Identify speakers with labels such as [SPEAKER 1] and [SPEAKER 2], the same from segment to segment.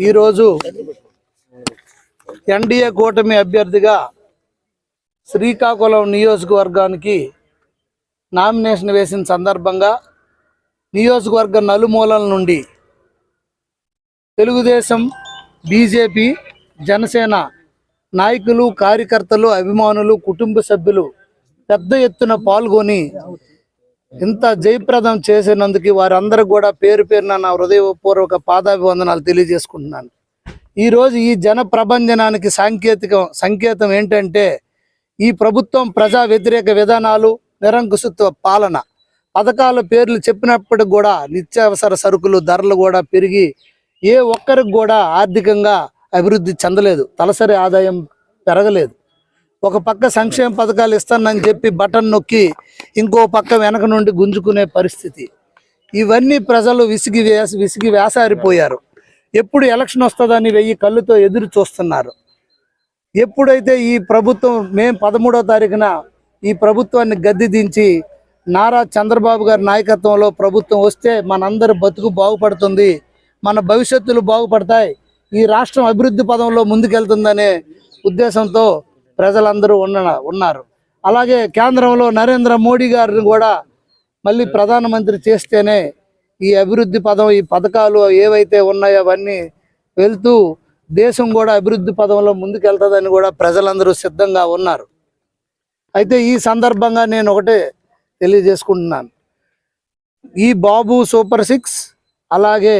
[SPEAKER 1] ఈరోజు ఎన్డీఏ కూటమి అభ్యర్థిగా శ్రీకాకుళం నియోజకవర్గానికి నామినేషన్ వేసిన సందర్భంగా నియోజకవర్గ నలుమూలల నుండి తెలుగుదేశం బీజేపీ జనసేన నాయకులు కార్యకర్తలు అభిమానులు కుటుంబ సభ్యులు పెద్ద ఎత్తున పాల్గొని ఇంత జయప్రదం చేసినందుకు వారందరూ కూడా పేరు పేరున నా హృదయపూర్వక పాదాభివందనాలు తెలియజేసుకుంటున్నాను. ఈరోజు ఈ జన ప్రభంజనానికి సాంకేతికం సంకేతం ఏంటంటే ఈ ప్రభుత్వం ప్రజా వ్యతిరేక విధానాలు నిరంకుశత్వ పాలన పథకాల పేర్లు చెప్పినప్పటికి కూడా నిత్యావసర సరుకులు ధరలు కూడా పెరిగి ఏ ఒక్కరికి కూడా ఆర్థికంగా అభివృద్ధి చెందలేదు. తలసరి ఆదాయం పెరగలేదు. ఒక పక్క సంక్షేమ పథకాలు ఇస్తానని చెప్పి బటన్ నొక్కి ఇంకో పక్క వెనక నుండి గుంజుకునే పరిస్థితి. ఇవన్నీ ప్రజలు విసిగి వేసి విసిగి వేసారిపోయారు. ఎప్పుడు ఎలక్షన్ వస్తుందని వెయ్యి కళ్ళుతో ఎదురు చూస్తున్నారు. ఎప్పుడైతే ఈ ప్రభుత్వం మే పదమూడో తారీఖున ఈ ప్రభుత్వాన్ని గద్దె దించి నారా చంద్రబాబు గారి నాయకత్వంలో ప్రభుత్వం వస్తే మనందరి బతుకు బాగుపడుతుంది మన భవిష్యత్తులు బాగుపడతాయి ఈ రాష్ట్రం అభివృద్ధి పదంలో ముందుకెళ్తుందనే ఉద్దేశంతో ప్రజలందరూ ఉన్న ఉన్నారు. అలాగే కేంద్రంలో నరేంద్ర మోడీ గారిని కూడా మళ్ళీ ప్రధానమంత్రి చేస్తేనే ఈ అభివృద్ధి పదం ఈ పథకాలు ఏవైతే ఉన్నాయో అవన్నీ వెళ్తూ దేశం కూడా అభివృద్ధి పదంలో ముందుకెళ్తుందని కూడా ప్రజలందరూ సిద్ధంగా ఉన్నారు. అయితే ఈ సందర్భంగా నేను ఒకటే తెలియజేసుకుంటున్నాను. ఈ బాబు సూపర్ సిక్స్ అలాగే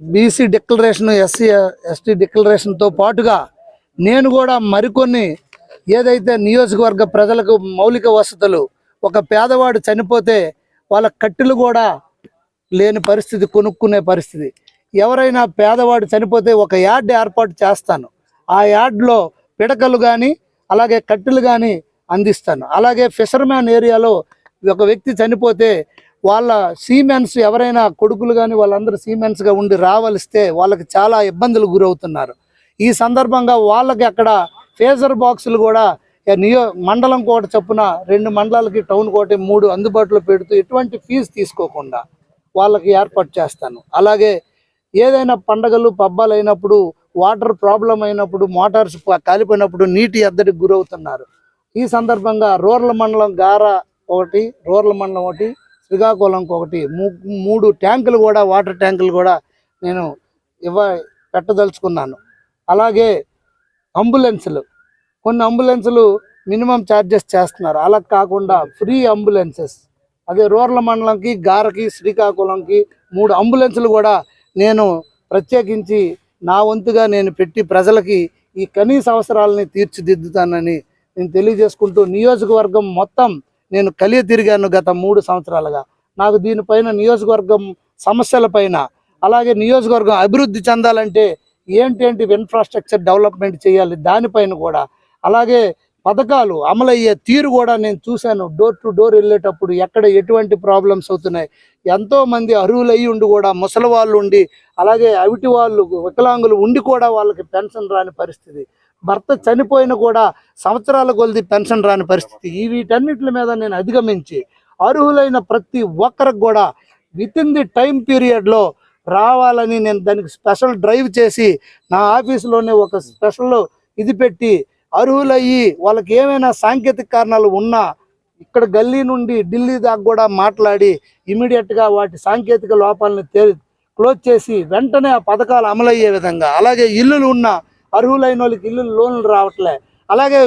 [SPEAKER 1] బీసీ డిక్లరేషన్ ఎస్సీ ఎస్టీ డిక్లరేషన్తో పాటుగా నేను కూడా మరికొన్ని ఏదైతే నియోజకవర్గ ప్రజలకు మౌలిక వసతులు ఒక పేదవాడు చనిపోతే వాళ్ళ కట్టెలు కూడా లేని పరిస్థితి కొనుక్కునే పరిస్థితి. ఎవరైనా పేదవాడు చనిపోతే ఒక యార్డ్ ఏర్పాటు చేస్తాను. ఆ యార్డ్లో పిడకలు కానీ అలాగే కట్టెలు కానీ అందిస్తాను. అలాగే ఫిషర్మ్యాన్ ఏరియాలో ఒక వ్యక్తి చనిపోతే వాళ్ళ సీమెన్స్ ఎవరైనా కొడుకులు కానీ వాళ్ళందరూ సీమెన్స్గా ఉండి రావలిస్తే వాళ్ళకి చాలా ఇబ్బందులు గురవుతున్నారు. ఈ సందర్భంగా వాళ్ళకి అక్కడ ఫేజర్ బాక్సులు కూడా నియో మండలం కోట చొప్పున రెండు మండలాలకి టౌన్ కోట మూడు అందుబాటులో పెడుతూ ఎటువంటి ఫీజు తీసుకోకుండా వాళ్ళకి ఏర్పాటు చేస్తాను. అలాగే ఏదైనా పండగలు పబ్బాలు అయినప్పుడు వాటర్ ప్రాబ్లం అయినప్పుడు మోటార్స్ కాలిపోయినప్పుడు నీటి ఎద్దడికి గురవుతున్నారు. ఈ సందర్భంగా రూరల్ మండలం గార ఒకటి రూరల్ మండలం ఒకటి శ్రీకాకుళంకి ఒకటి మూ- మూడు ట్యాంకులు కూడా వాటర్ ట్యాంకులు కూడా నేను ఇవ్వ పెట్టదలుచుకున్నాను. అలాగే అంబులెన్సులు. కొన్ని అంబులెన్సులు మినిమం ఛార్జెస్ చేస్తున్నారు. అలా కాకుండా ఫ్రీ అంబులెన్సెస్. అదే రూరల్ మండలంకి గారకి శ్రీకాకుళంకి మూడు అంబులెన్సులు కూడా నేను ప్రత్యేకించి నా వంతుగా నేను పెట్టి ప్రజలకి ఈ కనీస అవసరాలని తీర్చిదిద్దుతానని నేను తెలియజేసుకుంటూ నియోజకవర్గం మొత్తం నేను కలియ తిరిగాను గత మూడు సంవత్సరాలుగా. నాకు దీనిపైన నియోజకవర్గం సమస్యలపైన అలాగే నియోజకవర్గం అభివృద్ధి చెందాలంటే ఏంటేంటి ఇన్ఫ్రాస్ట్రక్చర్ డెవలప్మెంట్ చేయాలి? దానిపైన కూడా. అలాగే పథకాలు అమలయ్యే తీరు కూడా నేను చూశాను. డోర్ టు డోర్ వెళ్ళేటప్పుడు ఎక్కడ ఎటువంటి ప్రాబ్లమ్స్ అవుతున్నాయి? ఎంతోమంది అర్హులయ్యి ఉండి కూడా ముసలి వాళ్ళు ఉండి అలాగే అవిటి వాళ్ళు వికలాంగులు ఉండి కూడా వాళ్ళకి పెన్షన్ రాని పరిస్థితి. భర్త చనిపోయిన కూడా సంవత్సరాల కొలిది పెన్షన్ రాని పరిస్థితి. ఈ వీటన్నిటి మీద నేను అధిగమించి అర్హులైన ప్రతి ఒక్కరికి కూడా విత్ ఇన్ ది టైం పీరియడ్లో రావాలని నేను దానికి స్పెషల్ డ్రైవ్ చేసి నా ఆఫీసులోనే ఒక స్పెషల్ ఇది పెట్టి అర్హులయ్యి వాళ్ళకి ఏమైనా సాంకేతిక కారణాలు ఉన్నా ఇక్కడ గల్లీ నుండి ఢిల్లీ దాకా కూడా మాట్లాడి ఇమీడియట్గా వాటి సాంకేతిక లోపాలను క్లోజ్ చేసి వెంటనే ఆ పథకాలు అమలయ్యే విధంగా. అలాగే ఇల్లులు ఉన్న అర్హులైన వాళ్ళకి ఇల్లు లోన్లు రావట్లే. అలాగే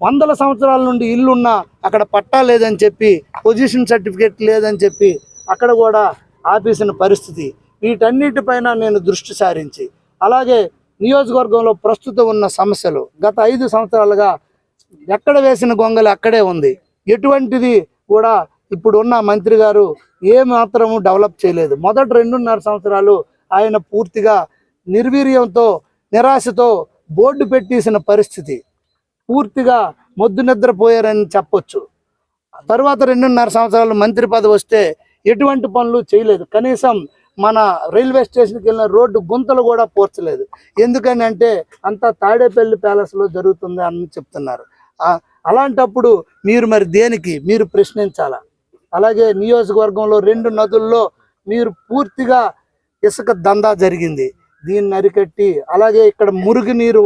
[SPEAKER 1] వందల సంవత్సరాల నుండి ఇల్లు ఉన్నా అక్కడ పట్టా లేదని చెప్పి పొజిషన్ సర్టిఫికేట్ లేదని చెప్పి అక్కడ కూడా ఆపేసిన పరిస్థితి. వీటన్నిటిపైన నేను దృష్టి సారించి అలాగే నియోజకవర్గంలో ప్రస్తుతం ఉన్న సమస్యలు గత ఐదు సంవత్సరాలుగా ఎక్కడ వేసిన గొంగలి అక్కడే ఉంది. ఎటువంటిది కూడా ఇప్పుడు ఉన్న మంత్రి గారు ఏ మాత్రము డెవలప్ చేయలేదు. మొదటి రెండున్నర సంవత్సరాలు ఆయన పూర్తిగా నిర్వీర్యంతో నిరాశతో బోర్డు పెట్టేసిన పరిస్థితి. పూర్తిగా మొద్దు నిద్రపోయారని చెప్పొచ్చు. తర్వాత రెండున్నర సంవత్సరాలు మంత్రి పదవి వస్తే ఎటువంటి పనులు చేయలేదు. కనీసం మన రైల్వే స్టేషన్కి వెళ్ళిన రోడ్డు గుంతలు కూడా పోర్చలేదు. ఎందుకని అంటే అంతా తాడేపల్లి ప్యాలెస్లో జరుగుతుంది అని చెప్తున్నారు. అలాంటప్పుడు మీరు మరి దేనికి? మీరు ప్రశ్నించాలా? అలాగే నియోజకవర్గంలో రెండు నదుల్లో మీరు పూర్తిగా ఇసుక దందా జరిగింది. దీన్ని అరికట్టి అలాగే ఇక్కడ మురుగునీరు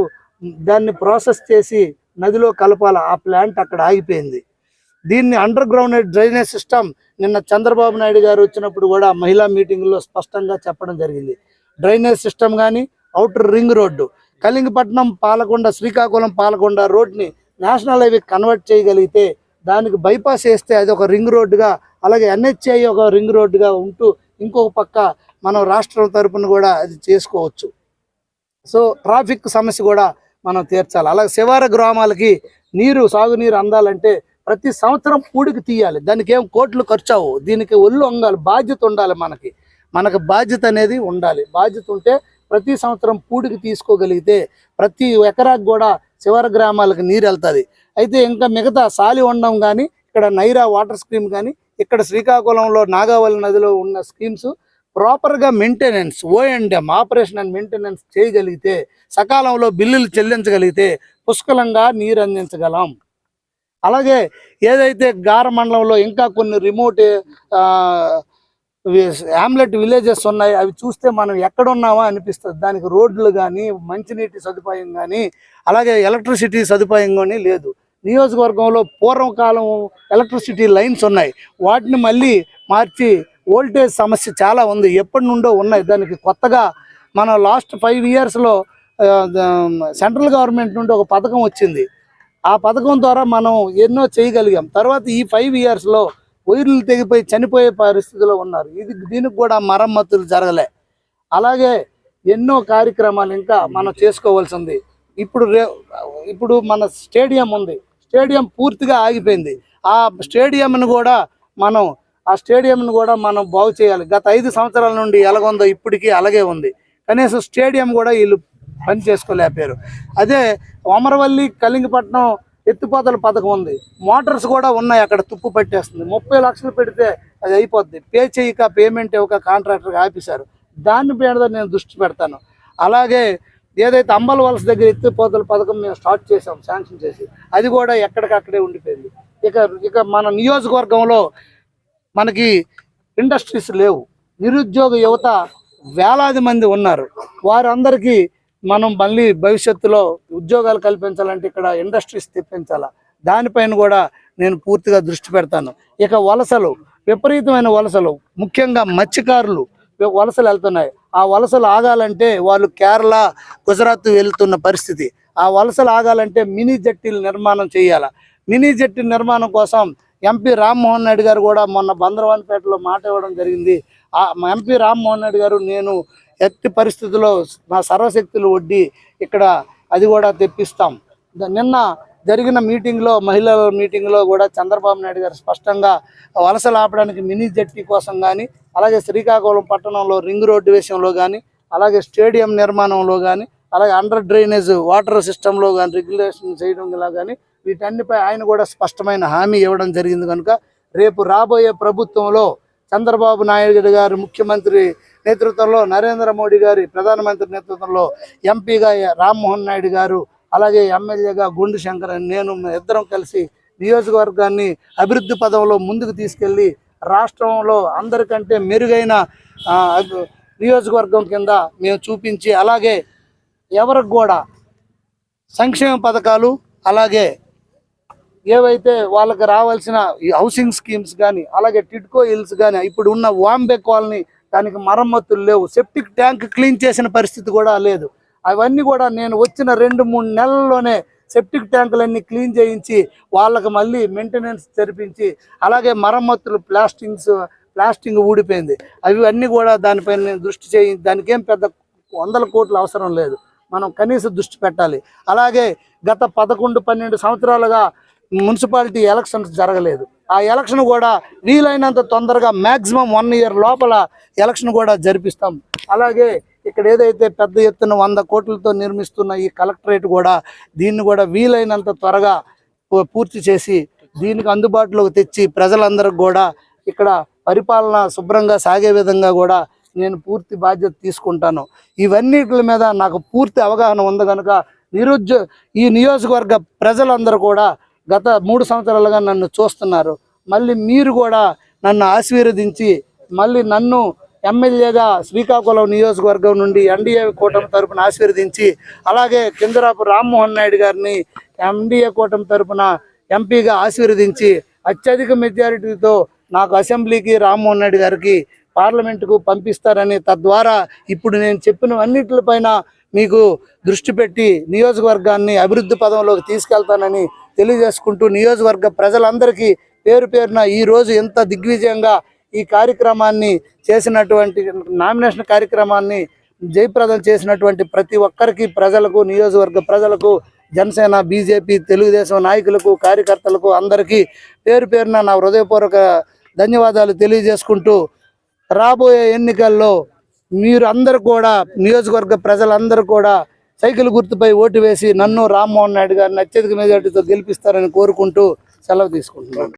[SPEAKER 1] దాన్ని ప్రాసెస్ చేసి నదిలో కలపాల? ఆ ప్లాంట్ అక్కడ ఆగిపోయింది. దీన్ని అండర్ గ్రౌండ్ డ్రైనేజ్ సిస్టమ్ నిన్న చంద్రబాబు నాయుడు గారు వచ్చినప్పుడు కూడా మహిళా మీటింగ్లో స్పష్టంగా చెప్పడం జరిగింది. డ్రైనేజ్ సిస్టమ్ కానీ outer ring road Kalingapatnam Palakonda Srikakulam Palakonda రోడ్ని national highway convert చేయగలిగితే దానికి బైపాస్ వేస్తే అది ఒక రింగ్ రోడ్డుగా అలాగే ఎన్హెచ్ఐ ఒక రింగ్ రోడ్డుగా ఉంటూ ఇంకొక పక్క మనం రాష్ట్రం తరపున కూడా అది చేసుకోవచ్చు. సో ట్రాఫిక్ సమస్య కూడా మనం తీర్చాలి. అలాగే శివార గ్రామాలకి నీరు సాగునీరు అందాలంటే ప్రతి సంవత్సరం పూడికి తీయాలి. దానికి ఏం కోట్లు ఖర్చు అవ్వవు దీనికి ఒళ్ళు వంగాలి. బాధ్యత ఉండాలి మనకి. మనకు బాధ్యత అనేది ఉండాలి. బాధ్యత ఉంటే ప్రతి సంవత్సరం పూడికి తీసుకోగలిగితే ప్రతి ఎకరాకు కూడా చివరి గ్రామాలకు నీరు వెళ్తుంది. అయితే ఇంకా మిగతా సాలి ఉండడం కానీ ఇక్కడ నైరా వాటర్ స్కీమ్ కానీ ఇక్కడ శ్రీకాకుళంలో నాగావళి నదిలో ఉన్న స్కీమ్స్ ప్రాపర్గా maintenance O and M operation and maintenance చేయగలిగితే సకాలంలో బిల్లులు చెల్లించగలిగితే పుష్కలంగా నీరు అందించగలం. అలాగే ఏదైతే గార మండలంలో ఇంకా కొన్ని రిమోట్ హ్యామ్లెట్ విలేజెస్ ఉన్నాయి అవి చూస్తే మనం ఎక్కడున్నామా అనిపిస్తుంది. దానికి రోడ్లు కానీ మంచినీటి సదుపాయం కానీ అలాగే ఎలక్ట్రిసిటీ సదుపాయం కానీ లేదు. నియోజకవర్గంలో పూర్వకాలం ఎలక్ట్రిసిటీ లైన్స్ ఉన్నాయి. వాటిని మళ్ళీ మార్చి ఓల్టేజ్ సమస్య చాలా ఉంది. ఎప్పటి నుండో ఉన్నాయి. దానికి కొత్తగా మన లాస్ట్ ఫైవ్ ఇయర్స్లో సెంట్రల్ గవర్నమెంట్ నుండి ఒక పథకం వచ్చింది. ఆ పథకం ద్వారా మనం ఎన్నో చేయగలిగాం. తర్వాత ఈ ఫైవ్ ఇయర్స్లో వైర్లు తెగిపోయి చనిపోయే పరిస్థితిలో ఉన్నారు. ఇది దీనికి కూడా మరమ్మతులు జరగలే. అలాగే ఎన్నో కార్యక్రమాలు ఇంకా మనం చేసుకోవాల్సింది. ఇప్పుడు ఇప్పుడు మన స్టేడియం ఉంది. స్టేడియం పూర్తిగా ఆగిపోయింది. ఆ స్టేడియంను కూడా మనం ఆ స్టేడియంను కూడా మనం బాగు చేయాలి. గత ఐదు సంవత్సరాల నుండి ఎలాగుందో ఇప్పటికీ అలాగే ఉంది. కనీసం స్టేడియం కూడా వీళ్ళు పని చేసుకోలేపారు. అదే అమరవల్లి కళింగపట్నం ఎత్తిపోతల పథకం ఉంది. మోటార్స్ కూడా ఉన్నాయి అక్కడ తుప్పు పట్టేస్తుంది. ముప్పై లక్షలు పెడితే అది అయిపోద్ది. పే చేయక పేమెంట్ ఇవ్వక కాంట్రాక్టర్కి ఆపేశారు. దాన్ని మీద నేను దృష్టి పెడతాను. అలాగే ఏదైతే అంబల వలస దగ్గర ఎత్తిపోతల పథకం మేము స్టార్ట్ చేసాం శాంక్షన్ చేసి అది కూడా ఎక్కడికక్కడే ఉండిపోయింది. ఇక ఇక మన నియోజకవర్గంలో మనకి ఇండస్ట్రీస్ లేవు. నిరుద్యోగ యువత వేలాది మంది ఉన్నారు. వారందరికీ మనం మళ్ళీ భవిష్యత్తులో ఉద్యోగాలు కల్పించాలంటే ఇక్కడ ఇండస్ట్రీస్ తెప్పించాలా? దానిపైన కూడా నేను పూర్తిగా దృష్టి పెడతాను. ఇక వలసలు విపరీతమైన వలసలు ముఖ్యంగా మత్స్యకారులు వలసలు వెళ్తున్నాయి. ఆ వలసలు ఆగాలంటే వాళ్ళు కేరళ గుజరాత్ వెళ్తున్న పరిస్థితి. ఆ వలసలు ఆగాలంటే మినీ జట్టీలు నిర్మాణం చేయాలా? మినీ జట్టి నిర్మాణం కోసం ఎంపీ రామ్మోహన్ నాయుడు గారు కూడా మొన్న బందరవానిపేటలో మాట ఇవ్వడం జరిగింది. ఆ ఎంపీ రామ్మోహన్ నాయుడు గారు నేను ఎట్టి పరిస్థితుల్లో మా సర్వశక్తులు వడ్డీ ఇక్కడ అది కూడా తెప్పిస్తాం. నిన్న జరిగిన మీటింగ్లో మహిళల మీటింగ్లో కూడా చంద్రబాబు నాయుడు గారు స్పష్టంగా వలసలు ఆపడానికి మినీ జట్టి కోసం కానీ అలాగే శ్రీకాకుళం పట్టణంలో రింగ్ రోడ్డు విషయంలో కానీ అలాగే స్టేడియం నిర్మాణంలో కానీ అలాగే అండర్ డ్రైనేజ్ వాటర్ సిస్టంలో కానీ రెగ్యులేషన్ చేయడంలో కానీ వీటన్నిపై ఆయన కూడా స్పష్టమైన హామీ ఇవ్వడం జరిగింది కనుక రేపు రాబోయే ప్రభుత్వంలో చంద్రబాబు నాయుడు గారు ముఖ్యమంత్రి నేతృత్వంలో నరేంద్ర మోడీ గారి ప్రధానమంత్రి నేతృత్వంలో ఎంపీగా రామ్మోహన్ నాయుడు గారు అలాగే ఎమ్మెల్యేగా గుండు శంకర్ అని నేను ఇద్దరం కలిసి నియోజకవర్గాన్ని అభివృద్ధి పదంలో ముందుకు తీసుకెళ్ళి రాష్ట్రంలో అందరికంటే మెరుగైన నియోజకవర్గం కింద మేము చూపించి అలాగే ఎవరికి కూడా సంక్షేమ పథకాలు అలాగే ఏవైతే వాళ్ళకి రావాల్సిన ఈ హౌసింగ్ స్కీమ్స్ కానీ అలాగే టిట్కో హిల్స్ కానీ ఇప్పుడు ఉన్న వాంబే కాలనీ దానికి మరమ్మతులు లేవు. సెప్టిక్ ట్యాంక్ క్లీన్ చేసిన పరిస్థితి కూడా లేదు. అవన్నీ కూడా నేను వచ్చిన రెండు మూడు నెలల్లోనే సెప్టిక్ ట్యాంకులన్నీ క్లీన్ చేయించి వాళ్ళకి మళ్ళీ మెయింటెనెన్స్ జరిపించి అలాగే మరమ్మతులు ప్లాస్టింగ్స్ ప్లాస్టింగ్ ఊడిపోయింది. అవి అన్నీ కూడా దానిపైన నేను దృష్టి చేయి దానికి ఏం పెద్ద వందల కోట్లు అవసరం లేదు. మనం కనీస దృష్టి పెట్టాలి. అలాగే గత పదకొండు పన్నెండు సంవత్సరాలుగా మున్సిపాలిటీ ఎలక్షన్స్ జరగలేదు. ఆ ఎలక్షన్ కూడా వీలైనంత తొందరగా మ్యాక్సిమం వన్ ఇయర్ లోపల ఎలక్షన్ కూడా జరిపిస్తాం. అలాగే ఇక్కడ ఏదైతే పెద్ద ఎత్తున వంద కోట్లతో నిర్మిస్తున్న ఈ కలెక్టరేట్ కూడా దీన్ని కూడా వీలైనంత త్వరగా పూ- పూర్తి చేసి దీనికి అందుబాటులోకి తెచ్చి ప్రజలందరికి కూడా ఇక్కడ పరిపాలన శుభ్రంగా సాగే విధంగా కూడా నేను పూర్తి బాధ్యత తీసుకుంటాను. ఇవన్నిటి మీద నాకు పూర్తి అవగాహన ఉంది కనుక నిరుద్యో ఈ నియోజకవర్గ ప్రజలందరూ కూడా గత మూడు సంవత్సరాలుగా నన్ను చూస్తున్నారు. మళ్ళీ మీరు కూడా నన్ను ఆశీర్వదించి మళ్ళీ నన్ను ఎమ్మెల్యేగా శ్రీకాకుళం నియోజకవర్గం నుండి ఎన్డీఏ కూటమి తరపున ఆశీర్వదించి అలాగే కిందరాపు రామ్మోహన్ నాయుడు గారిని ఎన్డీఏ కూటమి తరపున ఎంపీగా ఆశీర్వదించి అత్యధిక మెజారిటీతో నాకు అసెంబ్లీకి రామ్మోహన్ నాయుడు గారికి పార్లమెంటుకు పంపిస్తారని తద్వారా ఇప్పుడు నేను చెప్పినవన్నిటిపైన మీకు దృష్టి పెట్టి నియోజకవర్గాన్ని అభివృద్ధి పదంలోకి తీసుకెళ్తానని తెలియజేసుకుంటూ నియోజకవర్గ ప్రజలందరికీ పేరు పేరున ఈరోజు ఎంత దిగ్విజయంగా ఈ కార్యక్రమాన్ని చేసినటువంటి నామినేషన్ కార్యక్రమాన్ని జయప్రదం చేసినటువంటి ప్రతి ఒక్కరికి ప్రజలకు నియోజకవర్గ ప్రజలకు జనసేన బీజేపీ తెలుగుదేశం నాయకులకు కార్యకర్తలకు అందరికీ పేరు పేరున నా హృదయపూర్వక ధన్యవాదాలు తెలియజేసుకుంటూ రాబోయే ఎన్నికల్లో మీరు అందరూ కూడా నియోజకవర్గ ప్రజలందరూ కూడా సైకిల్ గుర్తుపై ఓటు వేసి నన్ను రామ్మోహన్ నాయుడు గారిని అత్యధిక మెజార్టీతో గెలిపిస్తారని కోరుకుంటూ సెలవు తీసుకుంటున్నాను.